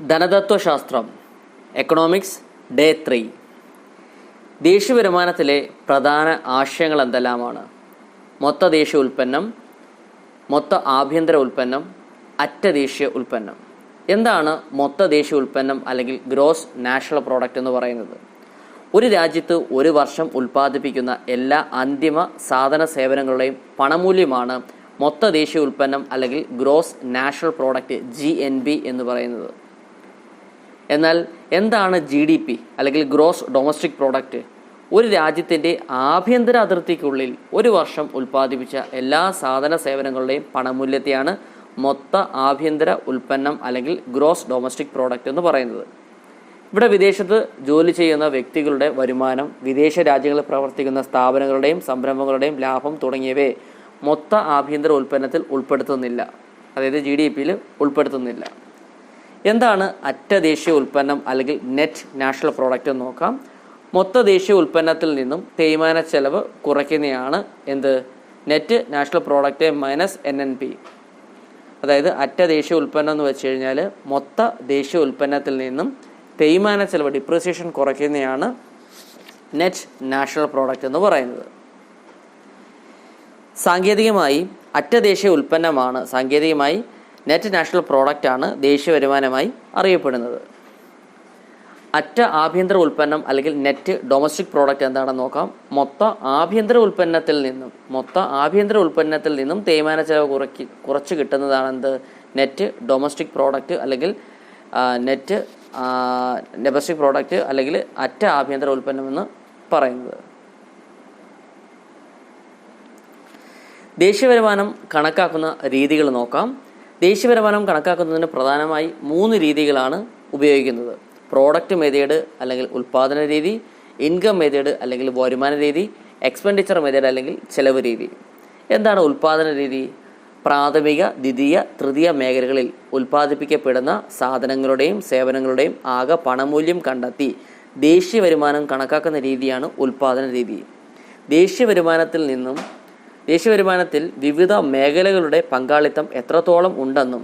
ധനതത്വശാസ്ത്രം economics day three ദേശീയ വരുമാനത്തിലെ പ്രധാന ആശയങ്ങൾ എന്തെല്ലാമാണ് മൊത്ത ദേശീയ ഉൽപ്പന്നം മൊത്ത ആഭ്യന്തര ഉൽപ്പന്നം അറ്റ ദേശീയ ഉൽപ്പന്നം. എന്താണ് മൊത്ത ദേശീയ ഉൽപ്പന്നം അല്ലെങ്കിൽ ഗ്രോസ് നാഷണൽ പ്രോഡക്റ്റ് എന്ന് പറയുന്നത്? ഒരു രാജ്യത്ത് ഒരു വർഷം ഉൽപ്പാദിപ്പിക്കുന്ന എല്ലാ അന്തിമ സാധന സേവനങ്ങളുടെയും പണമൂല്യമാണ് മൊത്ത ദേശീയ ഉൽപ്പന്നം അല്ലെങ്കിൽ ഗ്രോസ് നാഷണൽ പ്രോഡക്റ്റ് ജി എന്ന് പറയുന്നത്. എന്നാൽ എന്താണ് ജി ഡി പി അല്ലെങ്കിൽ ഗ്രോസ് ഡൊമസ്റ്റിക് പ്രോഡക്റ്റ് ഒരു രാജ്യത്തിന്റെ ആഭ്യന്തര അതിർത്തിക്കുള്ളിൽ ഒരു വർഷം ഉൽപ്പാദിപ്പിച്ച എല്ലാ സാധന സേവനങ്ങളുടെയും പണമൂല്യത്തെയാണ് മൊത്ത ആഭ്യന്തര ഉൽപ്പന്നം അല്ലെങ്കിൽ ഗ്രോസ് ഡൊമസ്റ്റിക് പ്രോഡക്റ്റ് എന്ന് പറയുന്നത്. ഇവിടെ വിദേശത്ത് ജോലി ചെയ്യുന്ന വ്യക്തികളുടെ വരുമാനം വിദേശ രാജ്യങ്ങളിൽ പ്രവർത്തിക്കുന്ന സ്ഥാപനങ്ങളുടെയും സംരംഭങ്ങളുടെയും ലാഭം തുടങ്ങിയവയെ മൊത്ത ആഭ്യന്തര ഉൽപ്പന്നത്തിൽ ഉൾപ്പെടുത്തുന്നില്ല. അതായത് ജി ഡി പിയിൽ ഉൾപ്പെടുത്തുന്നില്ല. എന്താണ് അറ്റ ദേശീയ ഉൽപ്പന്നം അല്ലെങ്കിൽ നെറ്റ് നാഷണൽ പ്രോഡക്റ്റ് എന്ന് നോക്കാം. മൊത്ത ദേശീയ ഉൽപ്പന്നത്തിൽ നിന്നും തേയ്മാന ചെലവ് കുറയ്ക്കുന്നതാണ് എന്ത്? Net national product minus N N P അതായത് അറ്റ ദേശീയ ഉൽപ്പന്നം എന്ന് വെച്ച് കഴിഞ്ഞാൽ മൊത്ത ദേശീയ ഉൽപ്പന്നത്തിൽ നിന്നും തേയ്മാന ചെലവ് ഡിപ്രിസിയേഷൻ കുറയ്ക്കുന്നതാണ് നെറ്റ് നാഷണൽ പ്രോഡക്റ്റ് എന്ന് പറയുന്നത്. സാങ്കേതികമായി അറ്റ ദേശീയ ഉൽപ്പന്നമാണ് സാങ്കേതികമായി നെറ്റ് നാഷണൽ പ്രോഡക്റ്റാണ് ദേശീയ വരുമാനമായി അറിയപ്പെടുന്നത്. അറ്റ ആഭ്യന്തര ഉൽപ്പന്നം അല്ലെങ്കിൽ നെറ്റ് ഡൊമസ്റ്റിക് പ്രോഡക്റ്റ് എന്താണെന്ന് നോക്കാം. മൊത്ത ആഭ്യന്തര ഉൽപ്പന്നത്തിൽ നിന്നും മൊത്ത ആഭ്യന്തര ഉൽപ്പന്നത്തിൽ നിന്നും തേയ്മാന ചെലവ് കുറയ്ക്ക് കുറച്ച് കിട്ടുന്നതാണ് എന്ത് നെറ്റ് ഡൊമസ്റ്റിക് പ്രോഡക്റ്റ് അല്ലെങ്കിൽ നെറ്റ് ഡൊമസ്റ്റിക് പ്രോഡക്റ്റ് അല്ലെങ്കിൽ അറ്റ ആഭ്യന്തര ഉൽപ്പന്നം എന്ന് പറയുന്നത്. ദേശീയ വരുമാനം കണക്കാക്കുന്ന രീതികൾ നോക്കാം. ദേശീയ വരുമാനം കണക്കാക്കുന്നതിന് പ്രധാനമായി മൂന്ന് രീതികളാണ് ഉപയോഗിക്കുന്നത്. പ്രോഡക്റ്റ് മെതേഡ് അല്ലെങ്കിൽ ഉൽപാദന രീതി ഇൻകം മെതേഡ് അല്ലെങ്കിൽ വരുമാന രീതി എക്സ്പെൻഡിച്ചർ മെതേഡ് അല്ലെങ്കിൽ ചെലവ് രീതി. എന്താണ് ഉൽപാദന രീതി? പ്രാഥമിക ദ്വിതീയ തൃതീയ മേഖലകളിൽ ഉൽപ്പാദിപ്പിക്കപ്പെടുന്ന സാധനങ്ങളുടെയും സേവനങ്ങളുടെയും ആകെ പണമൂല്യം കണ്ടെത്തി ദേശീയ വരുമാനം കണക്കാക്കുന്ന രീതിയാണ് ഉൽപാദന രീതി. ദേശീയ വരുമാനത്തിൽ നിന്നും ദേശീയ വരുമാനത്തിൽ വിവിധ മേഖലകളുടെ പങ്കാളിത്തം എത്രത്തോളം ഉണ്ടെന്നും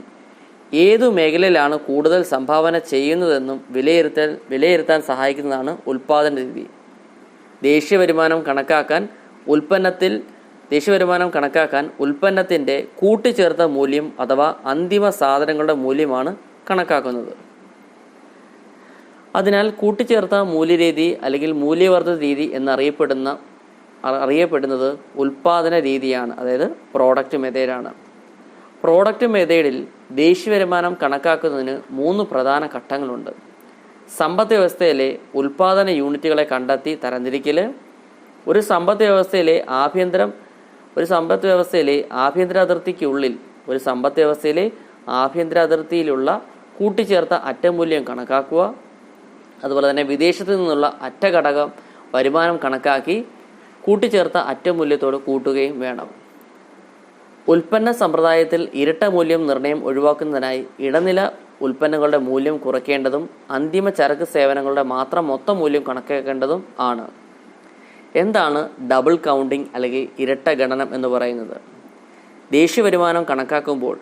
ഏതു മേഖലയിലാണ് കൂടുതൽ സംഭാവന ചെയ്യുന്നതെന്നും വിലയിരുത്തൽ വിലയിരുത്താൻ സഹായിക്കുന്നതാണ് ഉൽപാദന രീതി. ദേശീയ വരുമാനം കണക്കാക്കാൻ ഉൽപ്പന്നത്തിൽ ദേശീയ വരുമാനം കണക്കാക്കാൻ ഉൽപ്പന്നത്തിന്റെ കൂട്ടിച്ചേർത്ത മൂല്യം അഥവാ അന്തിമ സാധനങ്ങളുടെ മൂല്യമാണ് കണക്കാക്കുന്നത്. അതിനാൽ കൂട്ടിച്ചേർത്ത മൂല്യരീതി അല്ലെങ്കിൽ മൂല്യവർദ്ധ രീതി എന്നറിയപ്പെടുന്ന അറിയപ്പെടുന്നത് ഉൽപാദന രീതിയാണ് അതായത് പ്രോഡക്റ്റ് മെത്തേഡാണ് പ്രോഡക്റ്റ് മെത്തേഡിൽ ദേശീയ വരുമാനം കണക്കാക്കുന്നതിന് മൂന്ന് പ്രധാന ഘട്ടങ്ങളുണ്ട്. സമ്പദ് വ്യവസ്ഥയിലെ ഉൽപാദന യൂണിറ്റുകളെ കണ്ടെത്തി തരംതിരിക്കൽ ഒരു സമ്പദ് വ്യവസ്ഥയിലെ ആഭ്യന്തരം ഒരു സമ്പദ് വ്യവസ്ഥയിലെ ആഭ്യന്തര അതിർത്തിക്കുള്ളിൽ ഒരു സമ്പദ് വ്യവസ്ഥയിലെ ആഭ്യന്തര അതിർത്തിയിലുള്ള കൂട്ടിച്ചേർത്ത അറ്റമൂല്യം കണക്കാക്കുക അതുപോലെ തന്നെ വിദേശത്തു നിന്നുള്ള അറ്റ ഘടകം വരുമാനം കണക്കാക്കി കൂട്ടിച്ചേർത്ത അറ്റമൂല്യത്തോട് കൂട്ടുകയും വേണം. ഉൽപ്പന്ന സമ്പ്രദായത്തിൽ ഇരട്ട മൂല്യം നിർണയം ഒഴിവാക്കുന്നതിനായി ഇടനില ഉൽപ്പന്നങ്ങളുടെ മൂല്യം കുറയ്ക്കേണ്ടതും അന്തിമ ചരക്ക് സേവനങ്ങളുടെ മാത്രം മൊത്തം മൂല്യം കണക്കാക്കേണ്ടതും ആണ്. എന്താണ് ഡബിൾ കൗണ്ടിംഗ് അല്ലെങ്കിൽ ഇരട്ട ഗണനം എന്ന് പറയുന്നത്? ദേശീയ വരുമാനം കണക്കാക്കുമ്പോൾ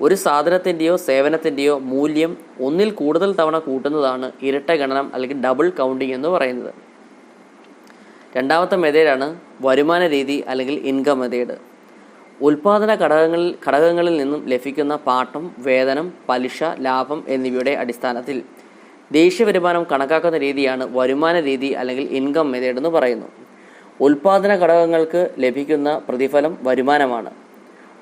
ഒരു സാധനത്തിന്റെയോ സേവനത്തിന്റെയോ മൂല്യം ഒന്നിൽ കൂടുതൽ തവണ കൂട്ടുന്നതാണ് ഇരട്ട ഗണനം അല്ലെങ്കിൽ ഡബിൾ കൗണ്ടിംഗ് എന്ന് പറയുന്നത്. രണ്ടാമത്തെ മെതേഡാണ് വരുമാന രീതി അല്ലെങ്കിൽ ഇൻകം മെതേഡ്. ഉൽപാദന ഘടകങ്ങളിൽ ഘടകങ്ങളിൽ നിന്നും ലഭിക്കുന്ന പാട്ടം വേതനം പലിശ ലാഭം എന്നിവയുടെ അടിസ്ഥാനത്തിൽ ദേശീയ വരുമാനം കണക്കാക്കുന്ന രീതിയാണ് വരുമാന രീതി അല്ലെങ്കിൽ ഇൻകം മെതേഡ് എന്ന് പറയുന്നു. ഉൽപാദന ഘടകങ്ങൾക്ക് ലഭിക്കുന്ന പ്രതിഫലം വരുമാനമാണ്.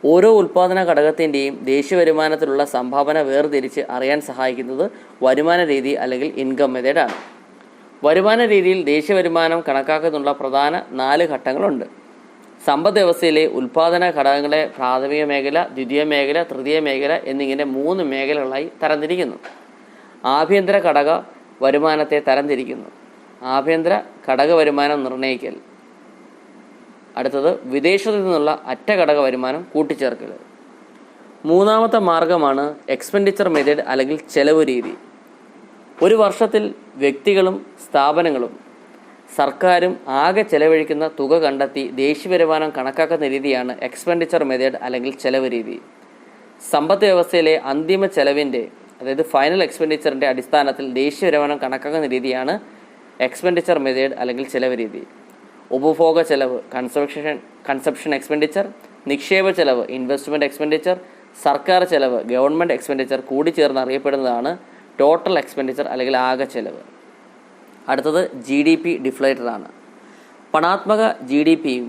ഓരോ ഉൽപാദന ഘടകത്തിന്റെയും ദേശീയ വരുമാനത്തിലുള്ള സംഭാവന വേർതിരിച്ച് അറിയാൻ സഹായിക്കുന്നത് വരുമാന രീതി അല്ലെങ്കിൽ ഇൻകം മെത്തേഡാണ് വരുമാന രീതിയിൽ ദേശീയ വരുമാനം കണക്കാക്കുന്നുള്ള പ്രധാന നാല് ഘട്ടങ്ങളുണ്ട്. സമ്പദ് വ്യവസ്ഥയിലെ ഉൽപാദന ഘടകങ്ങളെ പ്രാഥമിക മേഖല ദ്വിതീയ മേഖല തൃതീയ മേഖല എന്നിങ്ങനെ മൂന്ന് മേഖലകളായി തരംതിരിക്കുന്നു. ആഭ്യന്തര ഘടക വരുമാനത്തെ തരംതിരിക്കുന്നു. ആഭ്യന്തര ഘടക വരുമാനം നിർണയിക്കൽ. അടുത്തത് വിദേശത്തു നിന്നുള്ള അറ്റ ഘടക വരുമാനം കൂട്ടിച്ചേർക്കൽ. മൂന്നാമത്തെ മാർഗമാണ് എക്സ്പെൻഡിച്ചർ മെത്തേഡ് അല്ലെങ്കിൽ ചെലവ് രീതി. ഒരു വർഷത്തിൽ വ്യക്തികളും സ്ഥാപനങ്ങളും സർക്കാരും ആകെ ചെലവഴിക്കുന്ന തുക കണ്ടെത്തി ദേശീയ വരുമാനം കണക്കാക്കുന്ന രീതിയാണ് എക്സ്പെൻഡിച്ചർ മെത്തേഡ് അല്ലെങ്കിൽ ചെലവ് രീതി. സമ്പദ് വ്യവസ്ഥയിലെ അന്തിമ ചെലവിന്റെ അതായത് ഫൈനൽ എക്സ്പെൻഡിച്ചറിന്റെ അടിസ്ഥാനത്തിൽ ദേശീയ വരുമാനം കണക്കാക്കുന്ന രീതിയാണ് എക്സ്പെൻഡിച്ചർ മെത്തേഡ് അല്ലെങ്കിൽ ചെലവ് രീതി. ഉപഭോഗ ചെലവ് കൺസപ്ഷൻ കൺസപ്ഷൻ എക്സ്പെൻഡിച്ചർ നിക്ഷേപ ചെലവ് ഇൻവെസ്റ്റ്മെന്റ് എക്സ്പെൻഡിച്ചർ സർക്കാർ ചെലവ് ഗവൺമെന്റ് എക്സ്പെൻഡിച്ചർ കൂടിച്ചേർന്ന് അറിയപ്പെടുന്നതാണ് ടോട്ടൽ എക്സ്പെൻഡിച്ചർ അല്ലെങ്കിൽ ആകെ ചെലവ്. അടുത്തത് ജി ഡി പി ഡിഫ്ലേറ്ററാണ് പണാത്മക ജി ഡി പിയും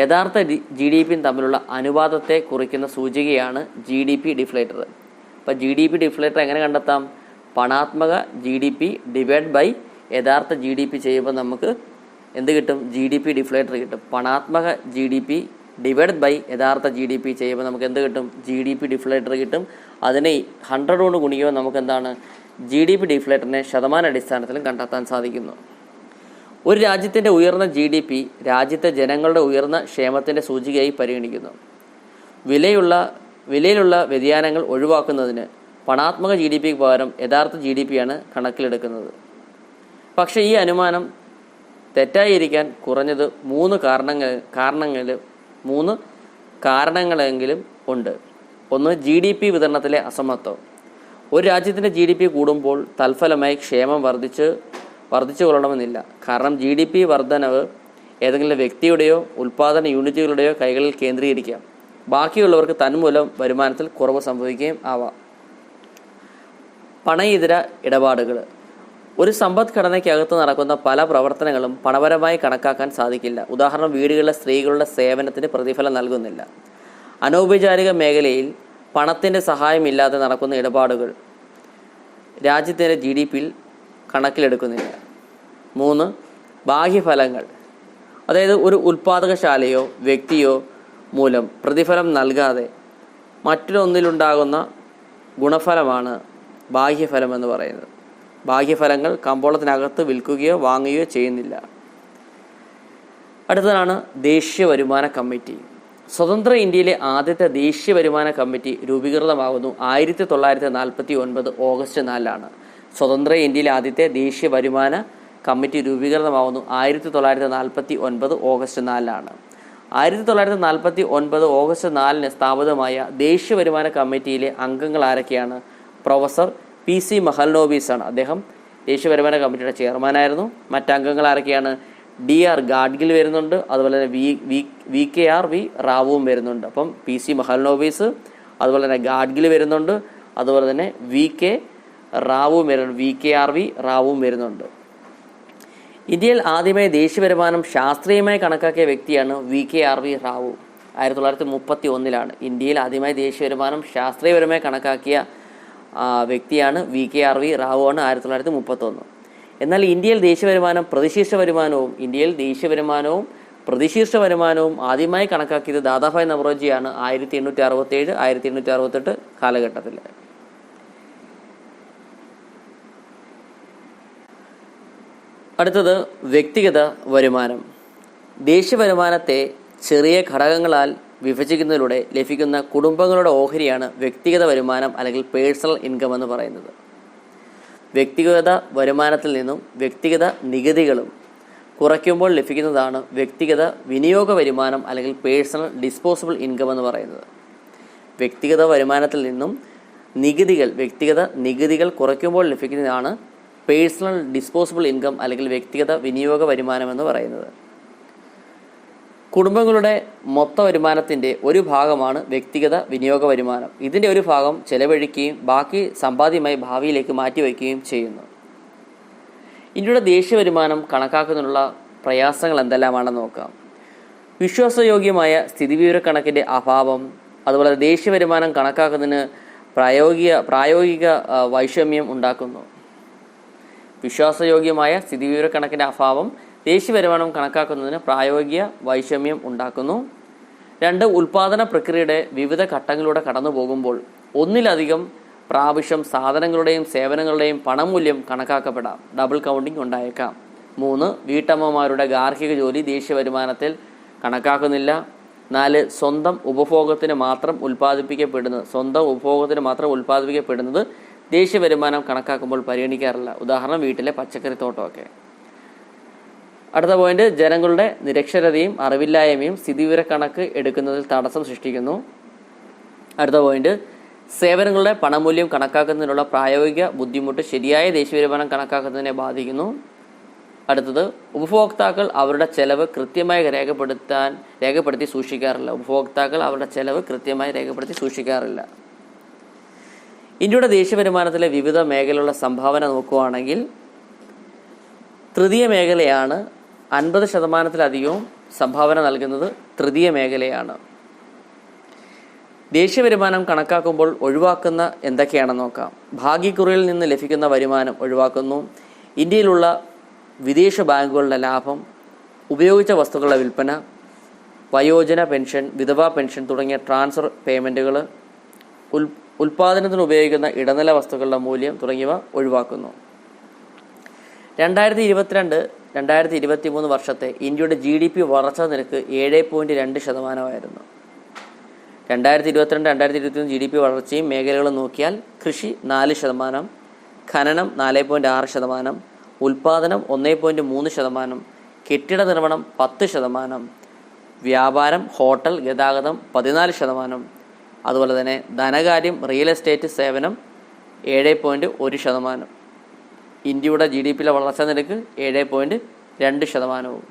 യഥാർത്ഥ ജി ഡി പിയും തമ്മിലുള്ള അനുപാതത്തെ കുറിക്കുന്ന സൂചികയാണ് ജി ഡി പി ഡിഫ്ലേറ്റർ അപ്പോൾ ജി ഡി പി ഡിഫ്ലേറ്റർ എങ്ങനെ കണ്ടെത്താം? പണാത്മക G D P divide by യഥാർത്ഥ ജി ഡി പി ചെയ്യുമ്പോൾ നമുക്ക് എന്ത് കിട്ടും? ജി ഡി പി ഡിഫ്ലേറ്റർ കിട്ടും. പണാത്മക G D P divide by യഥാർത്ഥ ജി ഡി പി ചെയ്യുമ്പോൾ നമുക്ക് എന്ത് കിട്ടും? ജി ഡി പി ഡിഫ്ലേറ്റർ കിട്ടും. അതിനെ ഹൺഡ്രഡ് കൊണ്ട് ഗുണിക്കുമ്പോൾ നമുക്ക് എന്താണ് ജി ഡി പി ഡിഫ്ലേറ്ററിനെ ശതമാന അടിസ്ഥാനത്തിലും കണ്ടെത്താൻ സാധിക്കുന്നു. ഒരു രാജ്യത്തിന്റെ ഉയർന്ന ജി ഡി പി രാജ്യത്തെ ജനങ്ങളുടെ ഉയർന്ന ക്ഷേമത്തിന്റെ സൂചികയായി പരിഗണിക്കുന്നു. വിലയുള്ള വിലയിലുള്ള വ്യതിയാനങ്ങൾ ഒഴിവാക്കുന്നതിന് പണാത്മക ജി ഡി പിക്ക് പകരം യഥാർത്ഥ ജി ഡി പിയാണ് കണക്കിലെടുക്കുന്നത്. പക്ഷേ ഈ അനുമാനം തെറ്റായിരിക്കാൻ കുറഞ്ഞത് മൂന്ന് കാരണങ്ങൾ കാരണങ്ങൾ മൂന്ന് കാരണങ്ങളെങ്കിലും ഉണ്ട്. ഒന്ന് ജി ഡി പി വിതരണത്തിലെ അസമത്വം. ഒരു രാജ്യത്തിന്റെ ജി ഡി പി കൂടുമ്പോൾ തൽഫലമായി ക്ഷേമം വർദ്ധിച്ച് വർദ്ധിച്ചു കൊള്ളണമെന്നില്ല. കാരണം ജി ഡി പി വർധനവ് ഏതെങ്കിലും വ്യക്തിയുടെയോ ഉൽപ്പാദന യൂണിറ്റുകളുടെയോ കൈകളിൽ കേന്ദ്രീകരിക്കാം. ബാക്കിയുള്ളവർക്ക് തന്മൂലം വരുമാനത്തിൽ കുറവ് സംഭവിക്കുകയും ആവാം. പണയിതര ഇടപാടുകൾ ഒരു സമ്പദ്ഘടനയ്ക്കകത്ത് നടക്കുന്ന പല പ്രവർത്തനങ്ങളും പണപരമായി കണക്കാക്കാൻ സാധിക്കില്ല. ഉദാഹരണം വീടുകളിലെ സ്ത്രീകളുടെ സേവനത്തിന് പ്രതിഫലം നൽകുന്നില്ല. അനൗപചാരിക മേഖലയിൽ പണത്തിന്റെ സഹായമില്ലാതെ നടക്കുന്ന ഇടപാടുകൾ രാജ്യത്തിന്റെ ജി ഡി പിയിൽ കണക്കിലെടുക്കുന്നില്ല. മൂന്ന് ബാഹ്യഫലങ്ങൾ. അതായത് ഒരു ഉൽപാദകശാലയോ വ്യക്തിയോ മൂലം പ്രതിഫലം നൽകാതെ മറ്റൊന്നിലുണ്ടാകുന്ന ഗുണഫലമാണ് ബാഹ്യഫലം എന്ന് പറയുന്നത്. ബാഹ്യഫലങ്ങൾ കമ്പോളത്തിനകത്ത് വിൽക്കുകയോ വാങ്ങുകയോ ചെയ്യുന്നില്ല. അടുത്തതാണ് ദേശീയ വരുമാന കമ്മിറ്റി. സ്വതന്ത്ര ഇന്ത്യയിലെ ആദ്യത്തെ ദേശീയ വരുമാന കമ്മിറ്റി രൂപീകൃതമാകുന്നു ആയിരത്തി തൊള്ളായിരത്തി നാൽപ്പത്തി ഒൻപത് ഓഗസ്റ്റ് നാലിലാണ് സ്വതന്ത്ര ഇന്ത്യയിലെ ആദ്യത്തെ ദേശീയ വരുമാന കമ്മിറ്റി രൂപീകൃതമാകുന്നു ആയിരത്തി തൊള്ളായിരത്തി നാൽപ്പത്തി ഒൻപത് ഓഗസ്റ്റ് നാലിലാണ് ആയിരത്തി തൊള്ളായിരത്തി നാൽപ്പത്തി ഒൻപത് ഓഗസ്റ്റ് നാലിന് സ്ഥാപിതമായ ദേശീയ വരുമാന കമ്മിറ്റിയിലെ അംഗങ്ങൾ ആരൊക്കെയാണ്? പ്രൊഫസർ പി സി മഹൽനോബീസാണ് അദ്ദേഹം ദേശീയ വരുമാന കമ്മിറ്റിയുടെ ചെയർമാനായിരുന്നു. മറ്റംഗങ്ങൾ ആരൊക്കെയാണ്? ഡി ആർ ഗാഡ്ഗിൽ വരുന്നുണ്ട്. അതുപോലെ തന്നെ V V V K R V റാവുവും വരുന്നുണ്ട്. അപ്പം പി സി മഹൽനോബീസ് അതുപോലെ തന്നെ ഗാഡ്ഗിൽ വരുന്നുണ്ട്. അതുപോലെ തന്നെ വി കെ റാവുവും വരുന്നുണ്ട്. വി കെ ആർ വി റാവുവും വരുന്നുണ്ട്. ഇന്ത്യയിൽ ആദ്യമായി ദേശീയ വരുമാനം ശാസ്ത്രീയമായി കണക്കാക്കിയ വ്യക്തിയാണ് V K R V Rao. ആയിരത്തി തൊള്ളായിരത്തി മുപ്പത്തി ഒന്നിലാണ് ഇന്ത്യയിൽ ആദ്യമായി ദേശീയ വരുമാനം ശാസ്ത്രീയപരമായി കണക്കാക്കിയ വ്യക്തിയാണ് V K R V Rao ആണ് ആയിരത്തി തൊള്ളായിരത്തി മുപ്പത്തൊന്ന് എന്നാൽ ഇന്ത്യയിൽ ദേശീയ വരുമാനം പ്രതിശീർഷ വരുമാനവും ഇന്ത്യയിൽ ദേശീയ വരുമാനവും പ്രതിശീർഷ വരുമാനവും ആദ്യമായി കണക്കാക്കിയത് ദാദാഭായ് നവറോജിയാണ് ആയിരത്തി എണ്ണൂറ്റി അറുപത്തി ഏഴ് ആയിരത്തി എണ്ണൂറ്റി അറുപത്തെട്ട് കാലഘട്ടത്തിൽ. അടുത്തത് വ്യക്തിഗത വരുമാനം. ദേശീയ വരുമാനത്തെ ചെറിയ ഘടകങ്ങളാൽ വിഭജിക്കുന്നതിലൂടെ ലഭിക്കുന്ന കുടുംബങ്ങളുടെ ഓഹരിയാണ് വ്യക്തിഗത വരുമാനം അല്ലെങ്കിൽ പേഴ്സണൽ ഇൻകം എന്ന് പറയുന്നത്. വ്യക്തിഗത വരുമാനത്തിൽ നിന്നും വ്യക്തിഗത നികുതികളും കുറയ്ക്കുമ്പോൾ ലഭിക്കുന്നതാണ് വ്യക്തിഗത വിനിയോഗ വരുമാനം അല്ലെങ്കിൽ പേഴ്സണൽ ഡിസ്പോസിബിൾ ഇൻകം എന്ന് പറയുന്നത്. വ്യക്തിഗത വരുമാനത്തിൽ നിന്നും നികുതികൾ വ്യക്തിഗത നികുതികൾ കുറയ്ക്കുമ്പോൾ ലഭിക്കുന്നതാണ് പേഴ്സണൽ ഡിസ്പോസിബിൾ ഇൻകം അല്ലെങ്കിൽ വ്യക്തിഗത വിനിയോഗ വരുമാനം എന്ന് പറയുന്നത്. കുടുംബങ്ങളുടെ മൊത്ത വരുമാനത്തിന്റെ ഒരു ഭാഗമാണ് വ്യക്തിഗത വിനിയോഗ വരുമാനം. ഇതിന്റെ ഒരു ഭാഗം ചെലവഴിക്കുകയും ബാക്കി സമ്പാദ്യമായി ഭാവിയിലേക്ക് മാറ്റിവെക്കുകയും ചെയ്യുന്നു. ഇന്ത്യയുടെ ദേശീയ വരുമാനം കണക്കാക്കുന്നതിനുള്ള പ്രയാസങ്ങൾ എന്തെല്ലാമാണെന്ന് നോക്കാം. വിശ്വാസയോഗ്യമായ സ്ഥിതിവിവരക്കണക്കിന്റെ അഭാവം അതുപോലെ ദേശീയ വരുമാനം കണക്കാക്കുന്നതിന് പ്രായോഗിക പ്രായോഗിക വൈഷമ്യം ഉണ്ടാക്കുന്നു. വിശ്വാസയോഗ്യമായ സ്ഥിതിവിവരക്കണക്കിന്റെ അഭാവം ദേശീയ വരുമാനം കണക്കാക്കുന്നതിന് പ്രായോഗിക വൈഷമ്യം ഉണ്ടാക്കുന്നു. രണ്ട് ഉൽപാദന പ്രക്രിയയുടെ വിവിധ ഘട്ടങ്ങളിലൂടെ കടന്നു പോകുമ്പോൾ ഒന്നിലധികം പ്രാവശ്യം സാധനങ്ങളുടെയും സേവനങ്ങളുടെയും പണമൂല്യം കണക്കാക്കപ്പെടാം. ഡബിൾ കൗണ്ടിംഗ് ഉണ്ടായേക്കാം. മൂന്ന് വീട്ടമ്മമാരുടെ ഗാർഹിക ജോലി ദേശീയ വരുമാനത്തിൽ കണക്കാക്കുന്നില്ല. നാല് സ്വന്തം ഉപഭോഗത്തിന് മാത്രം ഉൽപ്പാദിപ്പിക്കപ്പെടുന്നത് സ്വന്തം ഉപഭോഗത്തിന് മാത്രം ഉൽപ്പാദിപ്പിക്കപ്പെടുന്നത് ദേശീയ വരുമാനം കണക്കാക്കുമ്പോൾ പരിഗണിക്കാറില്ല. ഉദാഹരണം വീട്ടിലെ പച്ചക്കറിത്തോട്ടമൊക്കെ അടുത്ത പോയിന്റ് ജനങ്ങളുടെ നിരക്ഷരതയും അറിവില്ലായ്മയും സ്ഥിതിവിവരക്കണക്ക് എടുക്കുന്നതിൽ തടസ്സം സൃഷ്ടിക്കുന്നു. അടുത്ത പോയിന്റ് സേവനങ്ങളുടെ പണമൂല്യം കണക്കാക്കുന്നതിനുള്ള പ്രായോഗിക ബുദ്ധിമുട്ട് ശരിയായ ദേശീയ വരുമാനം കണക്കാക്കുന്നതിനെ ബാധിക്കുന്നു. അടുത്തത് ഉപഭോക്താക്കൾ അവരുടെ ചെലവ് കൃത്യമായി രേഖപ്പെടുത്താൻ രേഖപ്പെടുത്തി സൂക്ഷിക്കാറില്ല. ഉപഭോക്താക്കൾ അവരുടെ ചെലവ് കൃത്യമായി രേഖപ്പെടുത്തി സൂക്ഷിക്കാറില്ല. ഇന്ത്യയുടെ ദേശീയ വരുമാനത്തിലെ വിവിധ മേഖലയുള്ള സംഭാവന നോക്കുകയാണെങ്കിൽ തൃതീയ മേഖലയാണ് അൻപത് ശതമാനത്തിലധികവും സംഭാവന നൽകുന്നത് തൃതീയ മേഖലയാണ്. ദേശീയ വരുമാനം കണക്കാക്കുമ്പോൾ ഒഴിവാക്കുന്ന എന്തൊക്കെയാണെന്ന് നോക്കാം. ഭാഗ്യക്കുറിയിൽ നിന്ന് ലഭിക്കുന്ന വരുമാനം ഒഴിവാക്കുന്നു. ഇന്ത്യയിലുള്ള വിദേശ ബാങ്കുകളുടെ ലാഭം ഉപയോഗിച്ച വസ്തുക്കളുടെ വിൽപ്പന വയോജന പെൻഷൻ വിധവാ പെൻഷൻ തുടങ്ങിയ ട്രാൻസ്ഫർ പേയ്മെന്റുകൾ ഉൽ ഉൽപാദനത്തിന് ഉപയോഗിക്കുന്ന ഇടനില വസ്തുക്കളുടെ മൂല്യം തുടങ്ങിയവ ഒഴിവാക്കുന്നു. രണ്ടായിരത്തി ഇരുപത്തിരണ്ട് രണ്ടായിരത്തി ഇരുപത്തി മൂന്ന് വർഷത്തെ ഇന്ത്യയുടെ ജി ഡി പി വളർച്ചാ നിരക്ക് ഏഴ് പോയിന്റ് രണ്ട് ശതമാനമായിരുന്നു. രണ്ടായിരത്തി ഇരുപത്തിരണ്ട് രണ്ടായിരത്തി ഇരുപത്തി ജി ഡി പി വളർച്ചയും മേഖലകളും നോക്കിയാൽ കൃഷി നാല് ശതമാനം ഖനനം നാല് പോയിന്റ് ആറ് ശതമാനം ഉൽപാദനം ഒന്ന് പോയിന്റ് മൂന്ന് ശതമാനം കെട്ടിട നിർമ്മാണം പത്ത് ശതമാനം വ്യാപാരം ഹോട്ടൽ ഗതാഗതം പതിനാല് ശതമാനം. അതുപോലെ തന്നെ ധനകാര്യം റിയൽ എസ്റ്റേറ്റ് സേവനം ഏഴ് പോയിന്റ് ഒരു ശതമാനം. ഇന്ത്യയുടെ ജി ഡി പിയിലെ വളർച്ചാ നിരക്ക് ഏഴ് പോയിന്റ് രണ്ട് ശതമാനവും.